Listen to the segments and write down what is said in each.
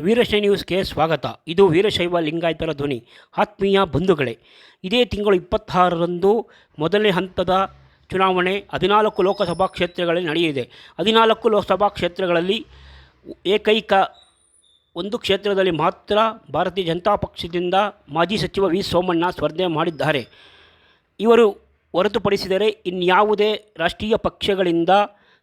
ವೀರಶೈವ ನ್ಯೂಸ್ಗೆ ಸ್ವಾಗತ. ಇದು ವೀರಶೈವ ಲಿಂಗಾಯತರ ಧ್ವನಿ. ಆತ್ಮೀಯ ಬಂಧುಗಳೇ, ಇದೇ ತಿಂಗಳು ಇಪ್ಪತ್ತಾರರಂದು ಮೊದಲನೇ ಹಂತದ ಚುನಾವಣೆ ಹದಿನಾಲ್ಕು ಲೋಕಸಭಾ ಕ್ಷೇತ್ರಗಳಲ್ಲಿ ನಡೆಯಲಿದೆ. ಹದಿನಾಲ್ಕು ಲೋಕಸಭಾ ಕ್ಷೇತ್ರಗಳಲ್ಲಿ ಏಕೈಕ ಒಂದು ಕ್ಷೇತ್ರದಲ್ಲಿ ಮಾತ್ರ ಭಾರತೀಯ ಜನತಾ ಪಕ್ಷದಿಂದ ಮಾಜಿ ಸಚಿವ ವಿ. ಸೋಮಣ್ಣ ಸ್ಪರ್ಧೆ ಮಾಡಿದ್ದಾರೆ. ಇವರು ಹೊರತುಪಡಿಸಿದರೆ ಇನ್ಯಾವುದೇ ರಾಷ್ಟ್ರೀಯ ಪಕ್ಷಗಳಿಂದ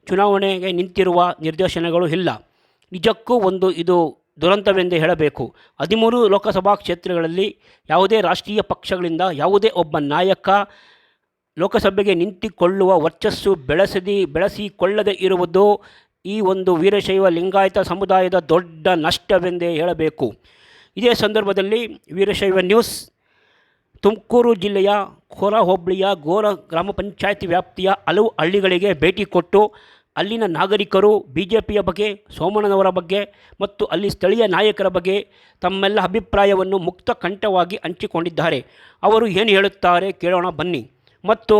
ಚುನಾವಣೆಗೆ ನಿಂತಿರುವ ನಿರ್ದೇಶನಗಳು ಇಲ್ಲ. ನಿಜಕ್ಕೂ ಒಂದು ಇದು ದುರಂತವೆಂದೇ ಹೇಳಬೇಕು. ಹದಿಮೂರು ಲೋಕಸಭಾ ಕ್ಷೇತ್ರಗಳಲ್ಲಿ ಯಾವುದೇ ರಾಷ್ಟ್ರೀಯ ಪಕ್ಷಗಳಿಂದ ಯಾವುದೇ ಒಬ್ಬ ನಾಯಕ ಲೋಕಸಭೆಗೆ ನಿಂತಿಕೊಳ್ಳುವ ವರ್ಚಸ್ಸು ಬೆಳೆಸದಿ, ಬೆಳೆಸಿಕೊಳ್ಳದೆ ಇರುವುದು ಈ ಒಂದು ವೀರಶೈವ ಲಿಂಗಾಯತ ಸಮುದಾಯದ ದೊಡ್ಡ ನಷ್ಟವೆಂದೇ ಹೇಳಬೇಕು. ಇದೇ ಸಂದರ್ಭದಲ್ಲಿ ವೀರಶೈವ ನ್ಯೂಸ್, ತುಮಕೂರು ಜಿಲ್ಲೆಯ ಕೋರ ಹೋಬಳಿಯ ಗೋರ ಗ್ರಾಮ ಪಂಚಾಯಿತಿ ವ್ಯಾಪ್ತಿಯ ಹಲವು ಹಳ್ಳಿಗಳಿಗೆ ಭೇಟಿ ಕೊಟ್ಟು ಅಲ್ಲಿನ ನಾಗರಿಕರು ಬಿ ಜೆ ಪಿಯ ಬಗ್ಗೆ, ಸೋಮಣ್ಣನವರ ಬಗ್ಗೆ ಮತ್ತು ಅಲ್ಲಿ ಸ್ಥಳೀಯ ನಾಯಕರ ಬಗ್ಗೆ ತಮ್ಮೆಲ್ಲ ಅಭಿಪ್ರಾಯವನ್ನು ಮುಕ್ತ ಕಂಠವಾಗಿ ಹಂಚಿಕೊಂಡಿದ್ದಾರೆ. ಅವರು ಏನು ಹೇಳುತ್ತಾರೆ ಕೇಳೋಣ ಬನ್ನಿ. ಮತ್ತು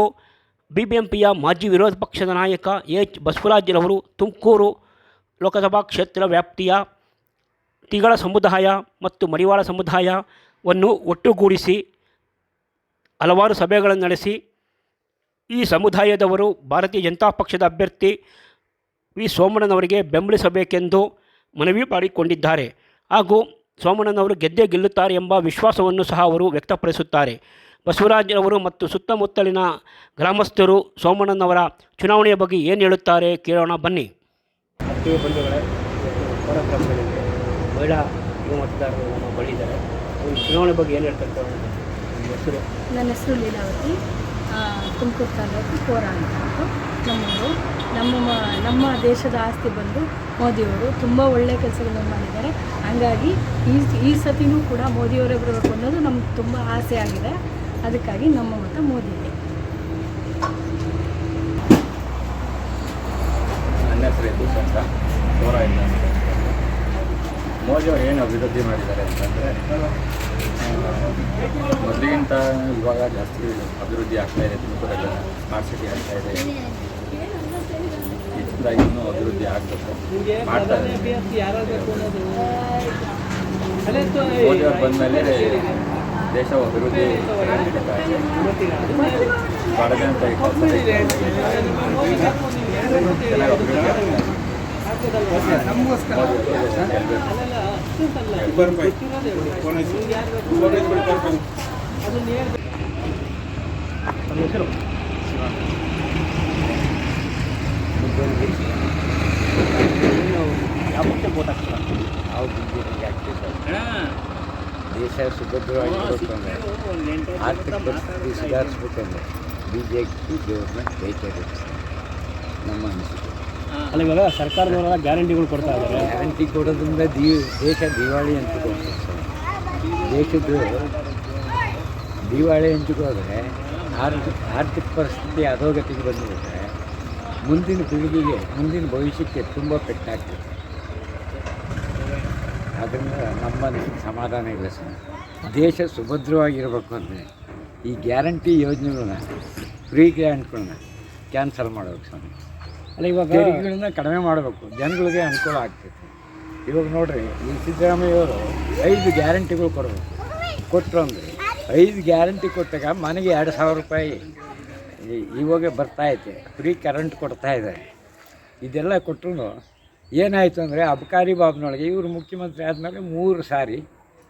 ಬಿ ಬಿ ಎಂ ಪಿಯ ಮಾಜಿ ವಿರೋಧ ಪಕ್ಷದ ನಾಯಕ ಎಚ್. ಬಸವರಾಜ್ರವರು ತುಮಕೂರು ಲೋಕಸಭಾ ಕ್ಷೇತ್ರ ವ್ಯಾಪ್ತಿಯ ತಿಗಳ ಸಮುದಾಯ ಮತ್ತು ಮಡಿವಾಳ ಸಮುದಾಯವನ್ನು ಒಟ್ಟುಗೂಡಿಸಿ ಹಲವಾರು ಸಭೆಗಳನ್ನು ನಡೆಸಿ ಈ ಸಮುದಾಯದವರು ಭಾರತೀಯ ಜನತಾ ಪಕ್ಷದ ಅಭ್ಯರ್ಥಿ ವಿ ಸೋಮಣ್ಣನವರಿಗೆ ಬೆಂಬಲಿಸಬೇಕೆಂದು ಮನವಿ ಮಾಡಿಕೊಂಡಿದ್ದಾರೆ. ಹಾಗೂ ಸೋಮಣ್ಣನವರು ಗೆದ್ದೇ ಗೆಲ್ಲುತ್ತಾರೆ ಎಂಬ ವಿಶ್ವಾಸವನ್ನು ಸಹ ಅವರು ವ್ಯಕ್ತಪಡಿಸುತ್ತಾರೆ. ಬಸವರಾಜರವರು ಮತ್ತು ಸುತ್ತಮುತ್ತಲಿನ ಗ್ರಾಮಸ್ಥರು ಸೋಮಣ್ಣನವರ ಚುನಾವಣೆಯ ಬಗ್ಗೆ ಏನು ಹೇಳುತ್ತಾರೆ ಕೇಳೋಣ ಬನ್ನಿ. ಬಂಧುಗಳೇ ಮಹಿಳಾ ಯುವ ಮತದಾರರು ನಮ್ಮ ಬಳಿದ್ದಾರೆ ಚುನಾವಣೆ ಬಗ್ಗೆ ಏನು ಹೇಳ್ತಾರೆ ಹೆಸರು? ನನ್ನ ಹೆಸರು ಲೀಲಾವತಿ. ತುಮಕೂರು ತಾಲೂಕು ಕೋರ ಅಂತ ನಮ್ಮೂರು ನಮ್ಮ ನಮ್ಮ ದೇಶದ ಆಸ್ತಿ ಬಂದು ಮೋದಿಯವರು ತುಂಬ ಒಳ್ಳೆಯ ಕೆಲಸಗಳನ್ನು ಮಾಡಿದ್ದಾರೆ. ಹಂಗಾಗಿ ಈ ಈ ಸತಿನೂ ಕೂಡ ಮೋದಿಯವರೇ ಬರಬೇಕು ಅನ್ನೋದು ನಮ್ಗೆ ತುಂಬ ಆಸೆ ಆಗಿದೆ. ಅದಕ್ಕಾಗಿ ನಮ್ಮ ಮತ ಮೋದಿಗೆ. ನನ್ನ ಮೋದಿ ಅವರು ಏನು ಅಭಿವೃದ್ಧಿ ಮಾಡಿದ್ದಾರೆ ಅಂತಂದರೆ ಮೊದಲಿಗಿಂತ ಇವಾಗ ಜಾಸ್ತಿ ಅಭಿವೃದ್ಧಿ ಆಗ್ತಾ ಇದೆ ತುಮಕೂರಲ್ಲಿ ಸ್ಮಾರ್ಟ್ ಸಿಟಿ ಆಗ್ತಾ ಇದೆ. ಹೆಚ್ಚಿನದಾಗಿ ಇನ್ನೂ ಅಭಿವೃದ್ಧಿ ಆಗಬೇಕು. ಮಾಡ್ತಾರೆ. ಮೋದಿ ಅವರು ಬಂದಮೇಲೆ ದೇಶ ಅಭಿವೃದ್ಧಿ ನಡೀತಾ ಇದೆ. ಬಡ ಜನತೆಗೆ ಕೆಲಸ ಚೆನ್ನಾಗಿ ಅಭಿವೃದ್ಧಿ ಆಗ್ತಾ ಇದೆ. ತಮ್ಮ ಹೆಸರು ಏನು ಯಾವ ಪಕ್ಷಕ್ಕೆ vote ಹಾಕ್ತೀರಾ? ನಾವು ಬಿಜೆಪಿಗೆ ಆಗ್ತೀವಿ ಸರ್ ದೇಶ ಸುಭದ್ರವಾಗಿರ್ಬೇಕು ಅಂದರೆ ಆರ್ಥಿಕ ಪರಿಸ್ಥಿತಿ ಸುಧಾರಿಸ್ಬೇಕಂದ್ರೆ ಬಿ ಜೆ ಪಿ ಗೌರ್ಮೆಂಟ್ ಬೇಕಾಗುತ್ತೆ ನಮ್ಮ ಅನಿಸಿಕೆ ಅಲ್ಲ ಇವಾಗ ಸರ್ಕಾರದವರೆಲ್ಲ ಗ್ಯಾರಂಟಿಗಳು ಕೊಡ್ತಾ ಇದ್ದಾರೆ. ಗ್ಯಾರಂಟಿ ಕೊಡೋದ್ರಿಂದ ದೀ, ದೇಶ ದಿವಾಳಿ ಅಂತಿಕೊಂಡು ದೇಶದ ದಿವಾಳಿ ಅಂತಿಕೋದ್ರೆ ಆರ್ಥಿಕ ಆರ್ಥಿಕ ಪರಿಸ್ಥಿತಿ ಅಧೋಗತಿಗೆ ಬಂದಿರುತ್ತೆ ಮುಂದಿನ ಪೀಳಿಗೆಗೆ, ಮುಂದಿನ ಭವಿಷ್ಯಕ್ಕೆ ತುಂಬ ಪೆಟ್ಟಾಗ್ತದೆ. ಅದರಿಂದ ನಮ್ಮ ಸಮಾಧಾನ ಇಲ್ಲ ಸರ್. ದೇಶ ಸುಭದ್ರವಾಗಿರಬೇಕು ಅಂದರೆ ಈ ಗ್ಯಾರಂಟಿ ಯೋಜನೆಗಳನ್ನ ಫ್ರೀ ಗ್ರ್ಯಾಂಟ್ಗಳನ್ನ ಕ್ಯಾನ್ಸಲ್ ಮಾಡಬೇಕು ಸ್ವಾಮಿ ಅಲ್ಲ, ಇವಾಗ ತೆರಿಗೆಗಳನ್ನ ಕಡಿಮೆ ಮಾಡಬೇಕು. ಜನಗಳಿಗೆ ಅನುಕೂಲ ಆಗ್ತೈತೆ. ಇವಾಗ ನೋಡ್ರಿ, ಈ ಸಿದ್ದರಾಮಯ್ಯವರು ಐದು ಗ್ಯಾರಂಟಿಗಳು ಕೊಡಬೇಕು. ಕೊಟ್ಟರು ಅಂದರೆ, ಐದು ಗ್ಯಾರಂಟಿ ಕೊಟ್ಟಾಗ ಮನೆಗೆ ಎರಡು ಸಾವಿರ ರೂಪಾಯಿ ಇವಾಗ ಬರ್ತಾ ಐತೆ. ಫ್ರೀ ಕರೆಂಟ್ ಕೊಡ್ತಾ ಇದ್ದಾರೆ. ಇದೆಲ್ಲ ಕೊಟ್ಟರು ಏನಾಯಿತು ಅಂದರೆ, ಅಬ್ಕಾರಿ ಬಾಬ್ನೊಳಗೆ ಇವರು ಮುಖ್ಯಮಂತ್ರಿ ಆದಮೇಲೆ ಮೂರು ಸಾರಿ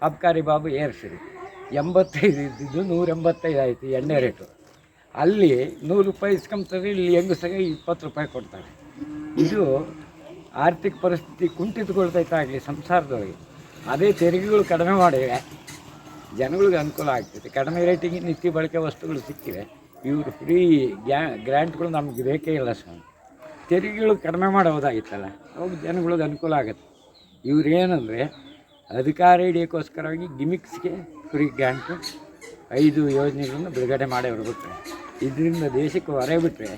ಅಬ್ಕಾರಿ ಬಾಬು ಏರಿಸಿರಿ ಎಂಬತ್ತೈದು ಇದ್ದಿದ್ದು ನೂರೆಂಬತ್ತೈದು ಆಯಿತು, ಎಣ್ಣೆ ರೇಟು. ಅಲ್ಲಿ ನೂರು ರೂಪಾಯಿ ಇಸ್ಕೊಂತಾರೆ ಇಲ್ಲಿ ಹೆಂಗಸರಿಗೆ ಇಪ್ಪತ್ತು ರೂಪಾಯಿ ಕೊಡ್ತಾರೆ. ಇದು ಆರ್ಥಿಕ ಪರಿಸ್ಥಿತಿ ಕುಂಠಿತಗೊಳ್ತೈತಾಗಲಿ ಸಂಸಾರದೊಳಗೆ. ಅದೇ ತೆರಿಗೆಗಳು ಕಡಿಮೆ ಮಾಡಿವೆ ಜನಗಳಿಗೆ ಅನುಕೂಲ ಆಗ್ತೈತೆ. ಕಡಿಮೆ ರೇಟಿಗೆ ನಿತ್ಯ ಬಳಕೆ ವಸ್ತುಗಳು ಸಿಕ್ಕಿವೆ. ಇವರು ಫ್ರೀ ಗ್ಯಾ, ಗ್ರ್ಯಾಂಟ್ಗಳು ನಮಗೆ ಬೇಕೇ ಇಲ್ಲ ಸ್ವಾಮಿ. ತೆರಿಗೆಗಳು ಕಡಿಮೆ ಮಾಡೋದಾಗಿತ್ತಲ್ಲ ಅವಾಗ ಜನಗಳಿಗೆ ಅನುಕೂಲ ಆಗುತ್ತೆ. ಏನಂದರೆ ಅಧಿಕಾರ ಹಿಡಿಯೋಕ್ಕೋಸ್ಕರವಾಗಿ ಗಿಮಿಕ್ಸ್ಗೆ ಫ್ರೀ ಗ್ರ್ಯಾಂಟು, ಐದು ಯೋಜನೆಗಳನ್ನು ಬಿಡುಗಡೆ ಮಾಡೇ ಬಿಟ್ರೆ. ಇದರಿಂದ ದೇಶಕ್ಕೆ ಹೊರೆ ಬಿಟ್ಟರೆ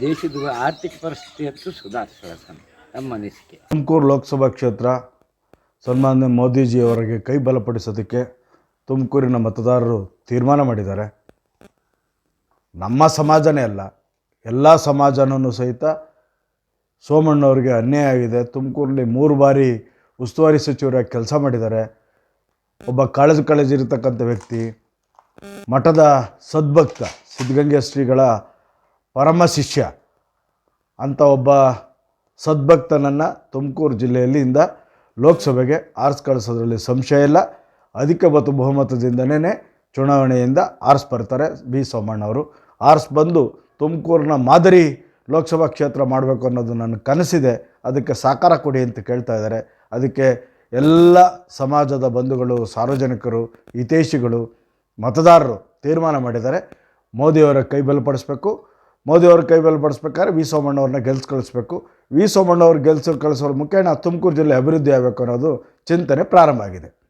ದೇಶದ ಆರ್ಥಿಕ ಪರಿಸ್ಥಿತಿ ಅಂತೂ ನಮ್ಮ ಅನಿಸಿಕೆ. ತುಮಕೂರು ಲೋಕಸಭಾ ಕ್ಷೇತ್ರ ಸನ್ಮಾನ್ಯ ಮೋದಿಜಿಯವರಿಗೆ ಕೈ ಬಲಪಡಿಸೋದಕ್ಕೆ ತುಮಕೂರಿನ ಮತದಾರರು ತೀರ್ಮಾನ ಮಾಡಿದ್ದಾರೆ. ನಮ್ಮ ಸಮಾಜನೇ ಅಲ್ಲ, ಎಲ್ಲ ಸಮಾಜನೂ ಸಹಿತ ಸೋಮಣ್ಣವ್ರಿಗೆ ಅನ್ಯಾಯ ಆಗಿದೆ. ತುಮಕೂರಲ್ಲಿ ಮೂರು ಬಾರಿ ಉಸ್ತುವಾರಿ ಸಚಿವರಾಗಿ ಕೆಲಸ ಮಾಡಿದ್ದಾರೆ. ಒಬ್ಬ ಕಾಳಜಿ ಕಾಳಜಿ ಇರತಕ್ಕಂಥ ವ್ಯಕ್ತಿ ಮಠದ ಸದ್ಭಕ್ತ ಸಿದ್ಧಗಂಗೆ ಶ್ರೀಗಳ ಪರಮ ಶಿಷ್ಯ ಅಂತ ಒಬ್ಬ ಸದ್ಭಕ್ತನನ್ನು ತುಮಕೂರು ಜಿಲ್ಲೆಯಲ್ಲಿಂದ ಲೋಕಸಭೆಗೆ ಆರಿಸ್ ಕಳಿಸೋದ್ರಲ್ಲಿ ಸಂಶಯ ಇಲ್ಲ. ಅಧಿಕ ಮತ್ತು ಬಹುಮತದಿಂದನೇ ಚುನಾವಣೆಯಿಂದ ಆರಿಸ್ ಬರ್ತಾರೆ ಬಿ. ಸೋಮಣ್ಣವರು. ಆರಿಸ್ ಬಂದು ತುಮಕೂರಿನ ಮಾದರಿ ಲೋಕಸಭಾ ಕ್ಷೇತ್ರ ಮಾಡಬೇಕು ಅನ್ನೋದು ನನ್ನ ಕನಸಿದೆ. ಅದಕ್ಕೆ ಸಾಕಾರ ಕೊಡಿ ಅಂತ ಕೇಳ್ತಾ ಇದ್ದಾರೆ. ಅದಕ್ಕೆ ಎಲ್ಲ ಸಮಾಜದ ಬಂಧುಗಳು, ಸಾರ್ವಜನಿಕರು, ಹಿತೈಷಿಗಳು ಮತದಾರರು ತೀರ್ಮಾನ ಮಾಡಿದ್ದಾರೆ. ಮೋದಿಯವರ ಕೈ ಬಲಪಡಿಸ್ಬೇಕು. ಮೋದಿಯವ್ರ ಕೈ ಬಲಪಡಿಸ್ಬೇಕಾದ್ರೆ ವಿ ಸೋಮಣ್ಣವ್ರನ್ನ ಗೆಲ್ಸ್ ಕಳಿಸ್ಬೇಕು. ವಿ ಸೋಮಣ್ಣವ್ರು ಗೆಲ್ಸಿ ಕಳಿಸೋರು ಮುಖೇನ ತುಮಕೂರು ಜಿಲ್ಲೆ ಅಭಿವೃದ್ಧಿ ಆಗಬೇಕು ಅನ್ನೋದು ಚಿಂತನೆ ಪ್ರಾರಂಭ ಆಗಿದೆ.